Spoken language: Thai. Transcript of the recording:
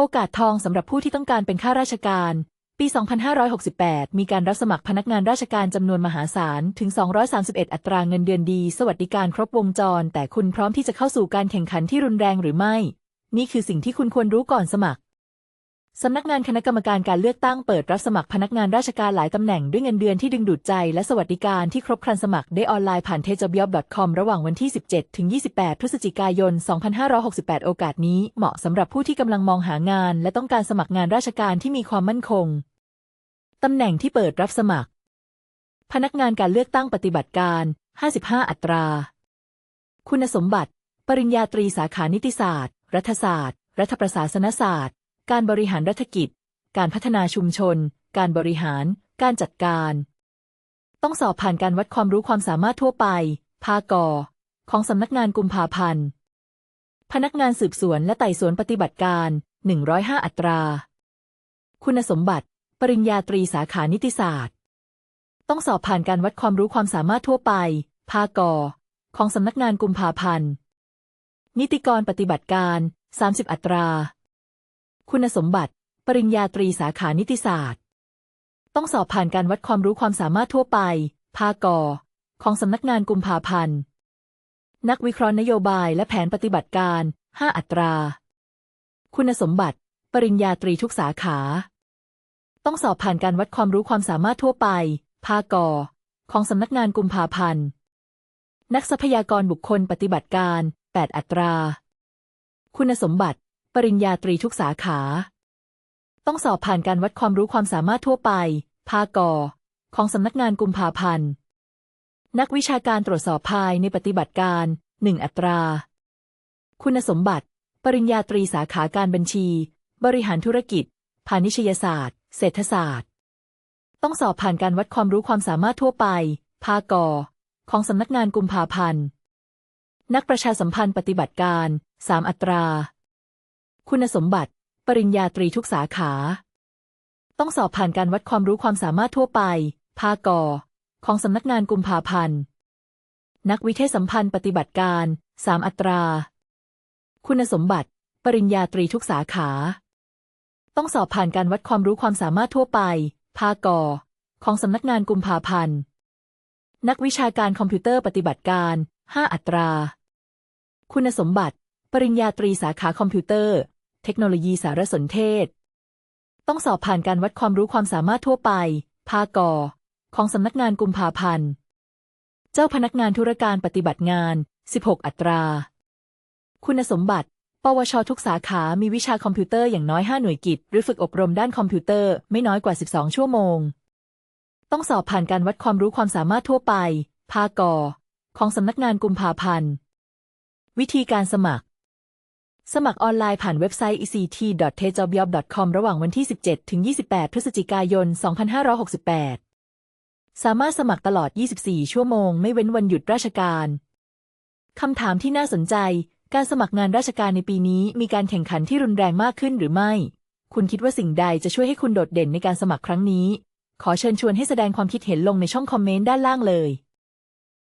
โอกาสทองสำหรับผู้ที่ต้องการเป็นข้าราชการ ปี 2568 มีการรับสมัครพนักงานราชการจำนวนมหาศาล ถึง 231 อัตราเงินเดือนดี สวัสดิการครบวงจร แต่คุณพร้อมที่จะเข้าสู่การแข่งขันที่รุนแรงหรือไม่ นี่คือสิ่งที่คุณควรรู้ก่อนสมัคร สำนักงานคณะกรรมการการเลือกตั้งเปิดรับสมัครพนักงานราชการหลายตำแหน่งด้วยเงินเดือนที่ดึงดูดใจและสวัสดิการที่ครบครันสมัครได้ออนไลน์ผ่าน t e j o b j o b c o m ระหว่างวันที่ 17 ถึง 28 พฤศจิกายน 2568 โอกาสนี้เหมาะสำหรับผู้ที่กำลังมองหางาน และต้องการสมัครงานราชการที่มีความมั่นคง ตำแหน่งที่เปิดรับสมัคร พนักงานการเลือกตั้งปฏิบัติการ 55 อัตรา คุณสมบัติ ปริญญาตรีสาขานิติศาสตร์ รัฐศาสตร์ รัฐประศาสนศาสตร์ การบริหารรัฐกิจ การพัฒนาชุมชน การบริหาร การจัดการ ต้องสอบผ่านการวัดความรู้ความสามารถทั่วไป ภากอของสำนักงานกุมภาพันธ์ พนักงานสืบสวนและไต่สวนปฏิบัติการ 105 อัตรา คุณสมบัติ ปริญญาตรีสาขานิติศาสตร์ ต้องสอบผ่านการวัดความรู้ความสามารถทั่วไป ภากอของสำนักงานกุมภาพันธ์ นิติกรปฏิบัติการ 30 อัตรา คุณสมบัติ ปริญญาตรีสาขานิติศาสตร์ ต้องสอบผ่านการวัดความรู้ความสามารถทั่วไป ภากอ ของสำนักงานกุมภาพันธ์ นักวิเคราะห์นโยบายและแผนปฏิบัติการ 5 อัตรา คุณสมบัติ ปริญญาตรีทุกสาขา ต้องสอบผ่านการวัดความรู้ความสามารถทั่วไป ภากอ ของสำนักงานกุมภาพันธ์ นักทรัพยากรบุคคลปฏิบัติการ 8 อัตรา คุณสมบัติ ปริญญาตรีทุกสาขา ต้องสอบผ่านการวัดความรู้ความสามารถทั่วไป ภากอ ของสำนักงานกุมภาพันธ์ นักวิชาการตรวจสอบภายในปฏิบัติการ1อัตรา คุณสมบัติ ปริญญาตรีสาขาการบัญชี บริหารธุรกิจ พาณิชยศาสตร์ เศรษฐศาสตร์ ต้องสอบผ่านการวัดความรู้ความสามารถทั่วไป ภากอ ของสำนักงานกุมภาพันธ์ นักประชาสัมพันธ์ปฏิบัติการ 3 อัตรา คุณสมบัติ ปริญญาตรีทุกสาขา ต้องสอบผ่านการวัดความรู้ความสามารถทั่วไป ภากอ ของสำนักงานกุมภาพันธ์ นักวิเทศสัมพันธ์ปฏิบัติการ 3 อัตรา คุณสมบัติ ปริญญาตรีทุกสาขา ต้องสอบผ่านการวัดความรู้ความสามารถทั่วไป ภากอ ของสำนักงานกุมภาพันธ์ นักวิชาการคอมพิวเตอร์ปฏิบัติการ 5 อัตรา คุณสมบัติ ปริญญาตรีสาขาคอมพิวเตอร์ ทคโนโลยีสารสนเทศ ต้องสอบผ่านการวัดความรู้ความสามารถทั่วไป ภากอ ของสำนักงานกุมภาพันธ์ เจ้าพนักงานธุรการปฏิบัติงาน 16 อัตรา คุณสมบัติ ปวช ทุกสาขา มีวิชาคอมพิวเตอร์อย่างน้อย 5 หน่วยกิจ หรือฝึกอบรมด้านคอมพิวเตอร์ไม่น้อยกว่า 12 ชั่วโมง ต้องสอบผ่านการวัดความรู้ความสามารถทั่วไป ภากอ ของสำนักงานกุมภาพันธ์ วิธีการสมัคร สมัครออนไลน์ผ่านเว็บไซต์ ect.tejobjob.com ระหว่างวันที่ 17 ถึง 28 พฤศจิกายน 2568 สามารถสมัครตลอด 24 ชั่วโมง ไม่เว้นวันหยุดราชการ คำถามที่น่าสนใจ การสมัครงานราชการในปีนี้มีการแข่งขันที่รุนแรงมากขึ้นหรือไม่ คุณคิดว่าสิ่งใดจะช่วยให้คุณโดดเด่นในการสมัครครั้งนี้ ขอเชิญชวนให้แสดงความคิดเห็นลงในช่องคอมเมนต์ด้านล่างเลย